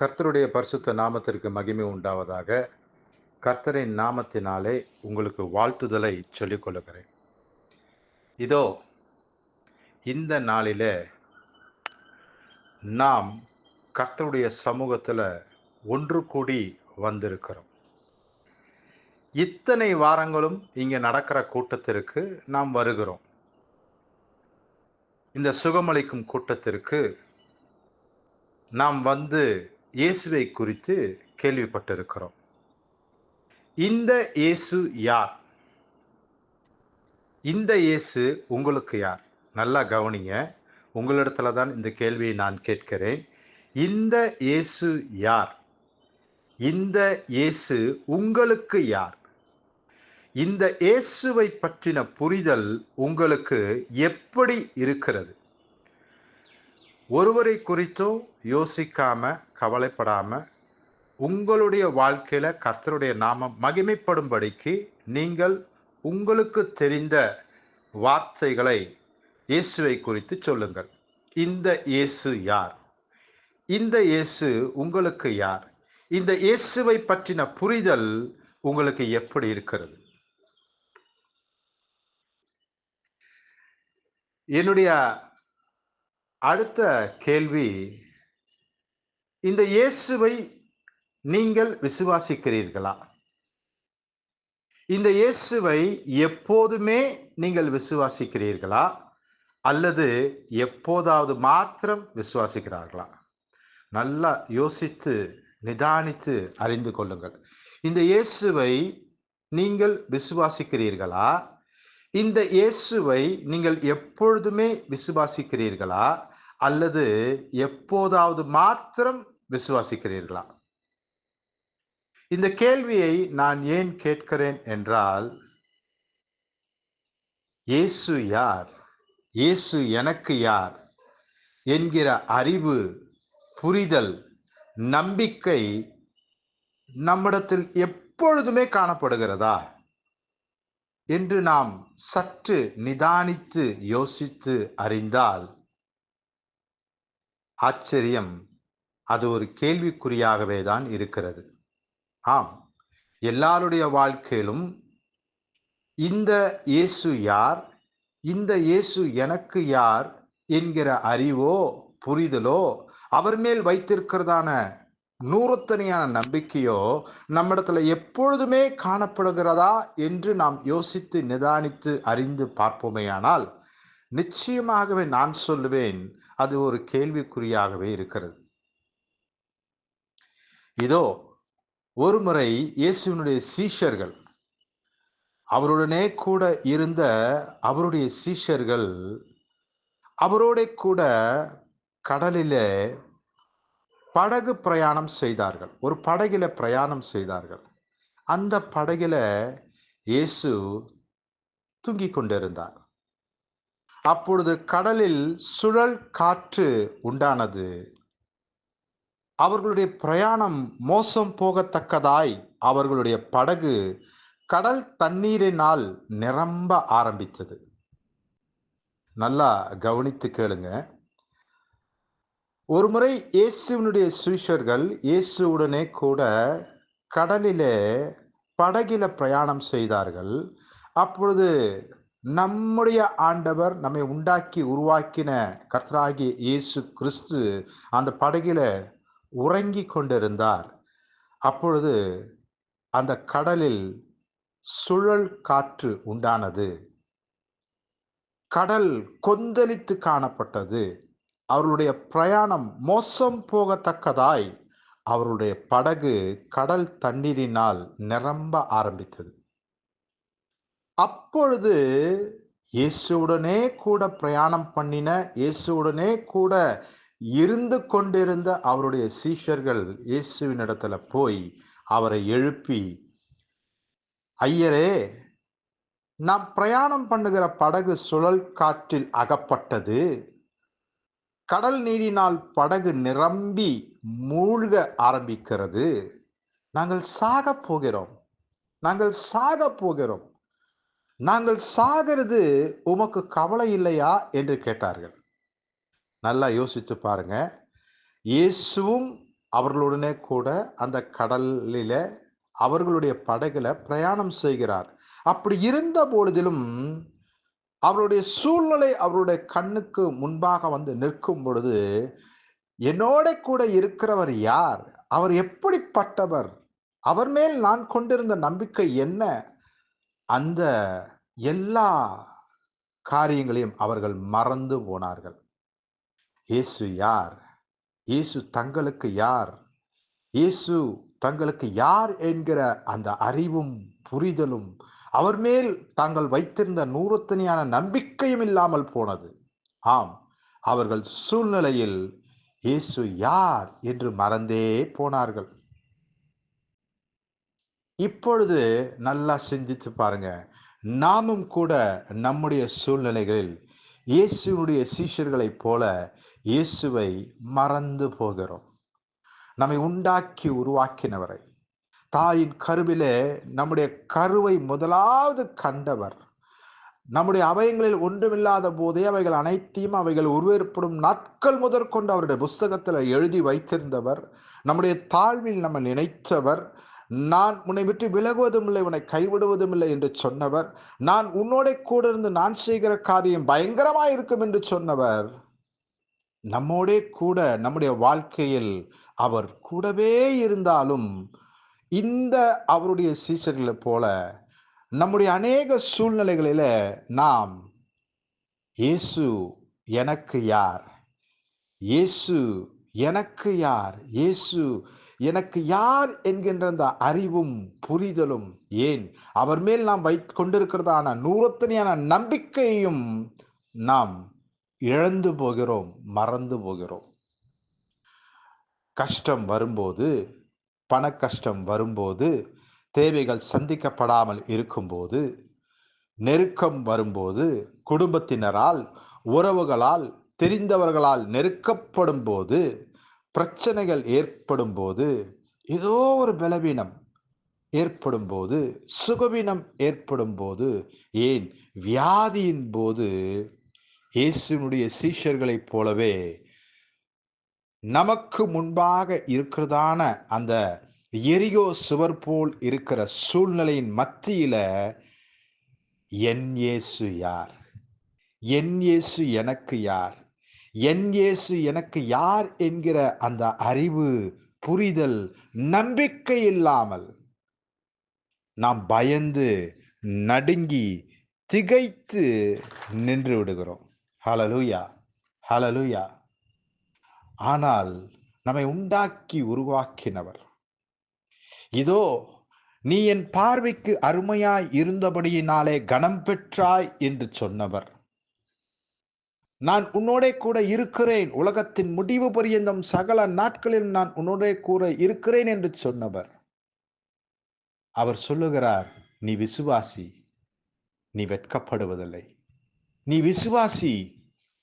கர்த்தருடைய பரிசுத்த நாமத்திற்கு மகிமை உண்டாவதாக கர்த்தரின் நாமத்தினாலே உங்களுக்கு வாழ்த்துதலை சொல்லிக் கொள்ளுகிறேன். இதோ இந்த நாளிலே நாம் கர்த்தருடைய சமூகத்தில் ஒன்று கூடி வந்திருக்கிறோம். இத்தனை வாரங்களும் இங்கே நடக்கிற கூட்டத்திற்கு நாம் வருகிறோம். இந்த சுகமளிக்கும் கூட்டத்திற்கு நாம் வந்து இயேசுவை குறித்து கேள்விப்பட்டிருக்கிறோம். இந்த இயேசு யார்? இந்த இயேசு உங்களுக்கு யார்? நல்லா கவனிங்க. உங்களிடத்துல தான் இந்த கேள்வியை நான் கேட்கிறேன். இந்த இயேசு யார்? இந்த இயேசு உங்களுக்கு யார்? இந்த இயேசுவை பற்றின புரிதல் உங்களுக்கு எப்படி இருக்கிறது? ஒருவரை குறித்தும் யோசிக்காம கவலைப்படாம உங்களுடைய வாழ்க்கையில கர்த்தருடைய நாமம் மகிமைப்படும்படிக்கு நீங்கள் உங்களுக்கு தெரிந்த வார்த்தைகளை இயேசுவை குறித்து சொல்லுங்கள். இந்த இயேசு யார்? இந்த இயேசு உங்களுக்கு யார்? இந்த இயேசுவை பற்றின புரிதல் உங்களுக்கு எப்படி இருக்கிறது? என்னுடைய அடுத்த கேள்வி இந்த இயேசுவை நீங்கள் விசுவாசிக்கிறீர்களா? இந்த இயேசுவை எப்போதுமே நீங்கள் விசுவாசிக்கிறீர்களா? அல்லது எப்போதாவது மாத்திரம் விசுவாசிக்கிறார்களா? நல்லா யோசித்து நிதானித்து அறிந்து கொள்ளுங்கள். இந்த இயேசுவை நீங்கள் விசுவாசிக்கிறீர்களா? இந்த இயேசுவை நீங்கள் எப்பொழுதுமே விசுவாசிக்கிறீர்களா? அல்லது எப்போதாவது மாத்திரம் விசுவாசிக்கிறீர்களா? இந்த கேள்வியை நான் ஏன் கேட்கிறேன் என்றால் இயேசு யார்? இயேசு எனக்கு யார்? என்கிற அறிவு புரிதல் நம்பிக்கை நம்மிடத்தில் எப்பொழுதுமே காணப்படுகிறதா? என்று நாம் சற்று நிதானித்து யோசித்து அறிந்தால் ஆச்சரியம் அது ஒரு கேள்விக்குறியாகவே தான் இருக்கிறது. ஆம் எல்லாருடைய வாழ்க்கையிலும் இந்த இயேசு யார் இந்த இயேசு எனக்கு யார் என்கிற அறிவோ புரிதலோ அவர் மேல் வைத்திருக்கிறதான நூறுத்தனையான நம்பிக்கையோ நம்மிடத்துல எப்பொழுதுமே காணப்படுகிறதா என்று நாம் யோசித்து நிதானித்து அறிந்து பார்ப்போமேயானால் நிச்சயமாகவே நான் சொல்லுவேன் அது ஒரு கேள்விக்குறியாகவே இருக்கிறது. இதோ ஒரு முறை இயேசுவினுடைய சீஷர்கள் அவருடனே கூட இருந்த அவருடைய சீஷர்கள் அவரோட கூட கடலிலே படகு பிரயாணம் செய்தார்கள். ஒரு படகில பிரயாணம் செய்தார்கள். அந்த படகில இயேசு தூங்கிக் கொண்டிருந்தார். அப்பொழுது கடலில் சுழல் காற்று உண்டானது. அவர்களுடைய பிரயாணம் மோசம் போகத்தக்கதாய் அவர்களுடைய படகு கடல் தண்ணீரினால் நிரம்ப ஆரம்பித்தது. நல்லா கவனித்து கேளுங்க. ஒரு முறை இயேசுவனுடைய சுவிஷர்கள் இயேசுவுடனே கூட கடலிலே படகில பிரயாணம் செய்தார்கள். அப்பொழுது நம்முடைய ஆண்டவர் நம்மை உண்டாக்கி உருவாக்கின கர்த்தராகிய இயேசு கிறிஸ்து அந்த படகில உறங்கி கொண்டிருந்தார். அப்பொழுது அந்த கடலில் சுழல் காற்று உண்டானது. கடல் கொந்தளித்து காணப்பட்டது. அவர்களுடைய பிரயாணம் மோசம் போகத்தக்கதாய் அவருடைய படகு கடல் தண்ணீரினால் நிரம்ப ஆரம்பித்தது. அப்பொழுது இயேசுவுடனே கூட பிரயாணம் பண்ணின இயேசுவுடனே கூட இருந்து கொண்டிருந்த அவருடைய சீஷர்கள் இயேசுவின் இடத்துல போய் அவரை எழுப்பி ஐயரே நாம் பிரயாணம் பண்ணுகிற படகு சுழல் காற்றில் அகப்பட்டது. கடல் நீரினால் படகு நிரம்பி மூழ்க ஆரம்பிக்கிறது. நாங்கள் சாக போகிறோம். நாங்கள் சாக போகிறோம். நாங்கள் சாகிறது உமக்கு கவலை இல்லையா? என்று கேட்டார்கள். நல்லா யோசித்து பாருங்க. இயேசுவும் அவர்களுடனே கூட அந்த கடலில அவர்களுடைய படகுல பிரயாணம் செய்கிறார். அப்படி இருந்த பொழுதிலும் அவருடைய சூழ்நிலை அவருடைய கண்ணுக்கு முன்பாக வந்து நிற்கும் பொழுது என்னோட கூட இருக்கிறவர் யார்? அவர் எப்படிப்பட்டவர்? அவர் மேல் நான் கொண்டிருந்த நம்பிக்கை என்ன? அந்த எல்லா காரியங்களையும் அவர்கள் மறந்து போனார்கள். இயேசு யார்? இயேசு தங்களுக்கு யார்? இயேசு தங்களுக்கு யார் என்கிற அந்த அறிவும் புரிதலும் அவர் மேல் தாங்கள் வைத்திருந்த நூறுத்தனியான நம்பிக்கையும் இல்லாமல் போனது. ஆம் அவர்கள் சூழ்நிலையில் இயேசு யார் என்று மறந்தே போனார்கள். இப்பொழுது நல்லா சிந்தித்து பாருங்க. நாமும் கூட நம்முடைய சூழ்நிலைகளில் இயேசுனுடைய சீஷர்களைப் போல இயேசுவை மறந்து போகிறோம். நம்மை உண்டாக்கி உருவாக்கினவரை. தாயின் கருவிலே நம்முடைய கருவை முதலாவது கண்டவர். நம்முடைய அவயங்களில் ஒன்றுமில்லாத போதே அவைகள் அனைத்தையும் அவைகள் உருவேற்படும் நாட்கள் முதற்கொண்டு அவருடைய புஸ்தகத்தில் எழுதி வைத்திருந்தவர். நம்முடைய தாழ்வில் நம்ம நினைத்தவர். நான் உன்னை விட்டு விலகுவதும் இல்லை உன்னை கைவிடுவதும் இல்லை என்று சொன்னவர். நான் உன்னோட கூட இருந்து நான் செய்கிற காரியம் பயங்கரமாக இருக்கும் என்று சொன்னவர். நம்மோடே கூட நம்முடைய வாழ்க்கையில் அவர் கூடவே இருந்தாலும் இந்த அவருடைய சீசர்களை போல நம்முடைய அநேக சூழ்நிலைகளில நாம் இயேசு எனக்கு யார்? இயேசு எனக்கு யார்? இயேசு எனக்கு யார் என்கின்ற அந்த அறிவும் புரிதலும் ஏன்? அவர் மேல் நாம் வைத்து கொண்டிருக்கிறதான நூறத்தனையான நம்பிக்கையும் நாம் இழந்து போகிறோம் மறந்து போகிறோம். கஷ்டம் வரும்போது பண கஷ்டம் வரும்போது தேவைகள் சந்திக்கப்படாமல் இருக்கும்போது நெருக்கம் வரும்போது குடும்பத்தினரால் உறவுகளால் தெரிந்தவர்களால் நெருக்கப்படும் போது பிரச்சனைகள் ஏற்படும் போது ஏதோ ஒரு பலவீனம் ஏற்படும் போது சுகவீனம் ஏற்படும் போது ஏன்? வியாதியின் போது இயேசுனுடைய சீஷர்களைப் போலவே நமக்கு முன்பாக இருக்கிறதான அந்த எரியோ சுவர் போல் இருக்கிற சூழ்நிலையின் மத்தியில என் இயேசு யார்? என் இயேசு எனக்கு யார்? என் இயேசு எனக்கு யார் என்கிற அந்த அறிவு புரிதல் நம்பிக்கை இல்லாமல் நாம் பயந்து நடுங்கி திகைத்து நின்று விடுகிறோம். ஹலலூயா ஹலலூயா ஆனால் நம்மை உண்டாக்கி உருவாக்கினவர். இதோ நீ என் பார்வைக்கு அருமையாய் இருந்தபடியினாலே கனம் பெற்றாய் என்று சொன்னவர். நான் உன்னோட கூட இருக்கிறேன். உலகத்தின் முடிவு பரியந்தம் சகல நாட்களில் நான் உன்னோட கூட இருக்கிறேன் என்று சொன்னவர். அவர் சொல்லுகிறார் நீ விசுவாசி நீ வெட்கப்படுவதில்லை. நீ விசுவாசி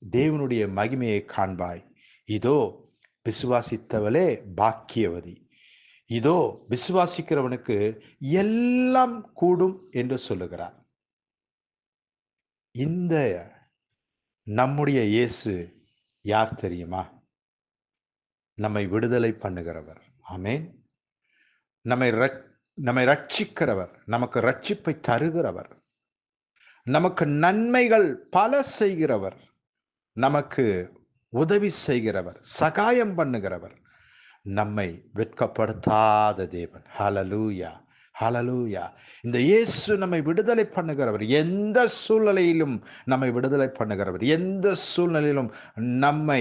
தேவனுடைய மகிமையை காண்பாய். இதோ விசுவாசித்தவளே பாக்கியவதி. இதோ விசுவாசிக்கிறவனுக்கு எல்லாம் கூடும் என்று சொல்லுகிறார். இந்த நம்முடைய இயேசு யார் தெரியுமா? நம்மை விடுதலை பண்ணுகிறவர். ஆமேன். நம்மை நம்மை ரட்சிக்கிறவர். நமக்கு ரட்சிப்பை தருகிறவர். நமக்கு நன்மைகள் பல செய்கிறவர். நமக்கு உதவி செய்கிறவர் சகாயம் பண்ணுகிறவர் நம்மை வெட்கப்படுத்தாத தேவன். ஹலலூயா ஹலலூயா இந்த இயேசு நம்மை விடுதலை பண்ணுகிறவர் எந்த சூழ்நிலையிலும் நம்மை விடுதலை பண்ணுகிறவர் எந்த சூழ்நிலையிலும் நம்மை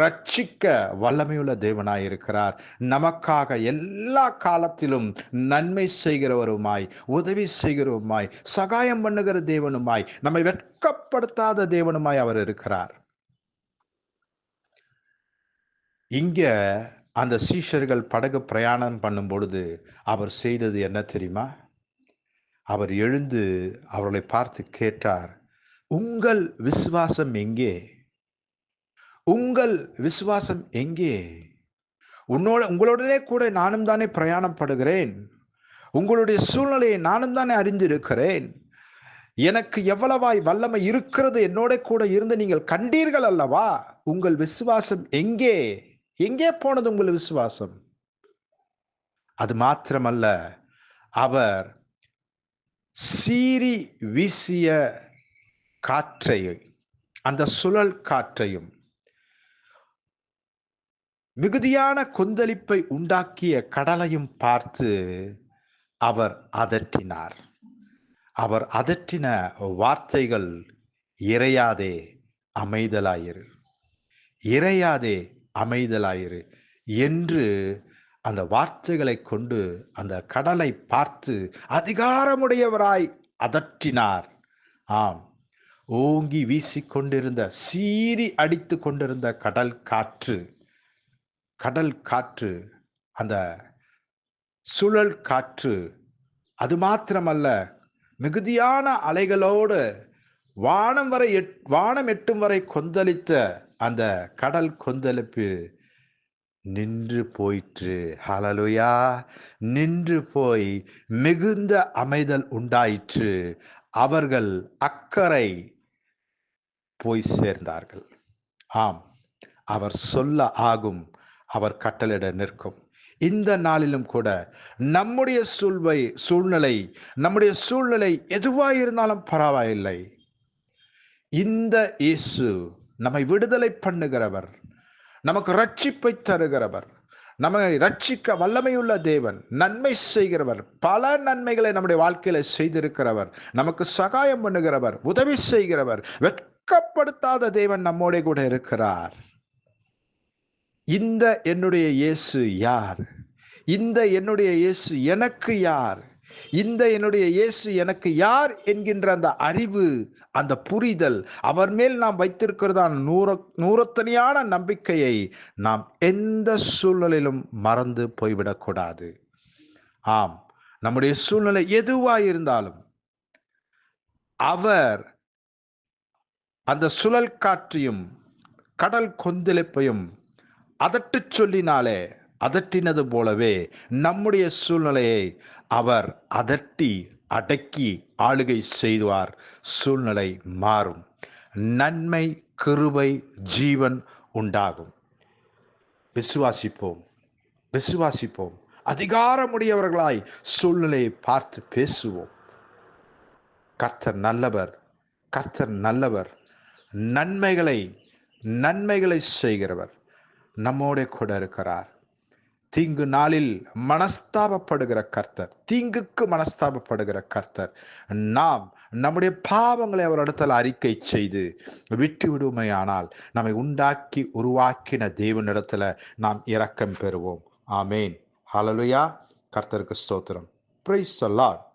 ரட்சிக்க வல்லமையுள்ள தேவனாய் இருக்கிறார். நமக்காக எல்லா காலத்திலும் நன்மை செய்கிறவருமாய் உதவி செய்கிறவருமாய் சகாயம் பண்ணுகிற தேவனுமாய் நம்மை வெட்கப்படுத்தாத தேவனுமாய் அவர் இருக்கிறார். இங்க அந்த சீஷர்கள் படகு பிரயாணம் பண்ணும் பொழுது அவர் செய்தது என்ன தெரியுமா? அவர் எழுந்து அவர்களை பார்த்து கேட்டார் உங்கள் விசுவாசம் எங்கே? உங்கள் விசுவாசம் எங்கே? உன்னோட உங்களுடனே கூட நானும் தானே பிரயாணம் படுகிறேன். உங்களுடைய சூழ்நிலையை நானும் தானே அறிந்திருக்கிறேன். எனக்கு எவ்வளவாய் வல்லமை இருக்கிறது என்னோட கூட இருந்து நீங்கள் கண்டீர்கள் அல்லவா? உங்கள் விசுவாசம் எங்கே? எங்கே போனது உங்கள் விசுவாசம்? அது மாத்திரமல்ல அவர் சீறி வீசிய காற்றை அந்த சுழல் காற்றையும் மிகுதியான கொந்தளிப்பை உண்டாக்கிய கடலையும் பார்த்து அவர் அதட்டினார் அவர் அதட்டின வார்த்தைகள் இறையாதே அமைதலாயிரு. இறையாதே அமைதலாயிரு. என்று அந்த வார்த்தைகளை கொண்டு அந்த கடலை பார்த்து அதிகாரமுடையவராய் அதற்றினார். ஆம். ஓங்கி வீசிக்கொண்டிருந்த சீறி அடித்து கொண்டிருந்த கடல் காற்று கடல் காற்று அந்த சுழல் காற்று அது மாத்திரமல்ல மிகுதியான அலைகளோடு வானம் வரை எட் வானம் எட்டும் வரை கொந்தளித்த அந்த கடல் கொந்தளிப்பு நின்று போயிற்று. ஹலலுயா நின்று போய் மிகுந்த அமைதல் உண்டாயிற்று. அவர்கள் அக்கறை போய் சேர்ந்தார்கள். ஆம் அவர் சொல்ல ஆகும் அவர் கட்டளிட நிற்கும். இந்த நாளிலும் கூட நம்முடைய சூழ்வை சூழ்நிலை நம்முடைய சூழ்நிலை எதுவாக இருந்தாலும் பரவாயில்லை. இந்த இயேசு நம்மை விடுதலை பண்ணுகிறவர். நமக்கு ரட்சிப்பை தருகிறவர். நம்மை ரட்சிக்க வல்லமையுள்ள தேவன் நன்மை செய்கிறவர். பல நன்மைகளை நம்முடைய வாழ்க்கையில செய்திருக்கிறவர். நமக்கு சகாயம் பண்ணுகிறவர் உதவி செய்கிறவர். வெட்கப்படுத்தாத தேவன் நம்மோட கூட இருக்கிறார். இந்த என்னுடைய இயேசு யார்? இந்த என்னுடைய இயேசு எனக்கு யார்? இந்த என்னுடைய இயேசு எனக்கு யார் என்கின்ற அந்த அறிவு அந்த புரிதல் அவர் மேல் நாம் வைத்திருக்கிறதான நூற நூறத்தனியான நம்பிக்கையை நாம் எந்த சூழ்நிலையிலும் மறந்து போய்விடக்கூடாது. ஆம் நம்முடைய சூழ்நிலை எதுவாக இருந்தாலும் அவர் அந்த சுழல் காற்றையும் கடல் கொந்தளிப்பையும் அதட்டுச் சொல்லினாலே அதட்டினது போலவே நம்முடைய சூழ்நிலையை அவர் அதட்டி அடக்கி ஆளுகை செய்வார். சூழ்நிலை மாறும். நன்மை கிருபை ஜீவன் உண்டாகும். விசுவாசிப்போம். விசுவாசிப்போம். அதிகாரமுடையவர்களாய் சூழ்நிலையை பார்த்து பேசுவோம். கர்த்தர் நல்லவர். கர்த்தர் நல்லவர். நன்மைகளை நன்மைகளை செய்கிறவர். நம்மோட கூட இருக்கிறார். தீங்கு நாளில் மனஸ்தாபப்படுகிற கர்த்தர் தீங்குக்கு மனஸ்தாபப்படுகிற கர்த்தர். நாம் நம்முடைய பாவங்களை அவரிடத்தில் அறிக்கை செய்து விட்டு விடுமையானால் நம்மை உண்டாக்கி உருவாக்கின தேவனிடத்துல நாம் இரக்கம் பெறுவோம். ஆமேன். ஹalleluya கர்த்தருக்கு ஸ்தோத்திரம். பிரைஸ் சொல்லார்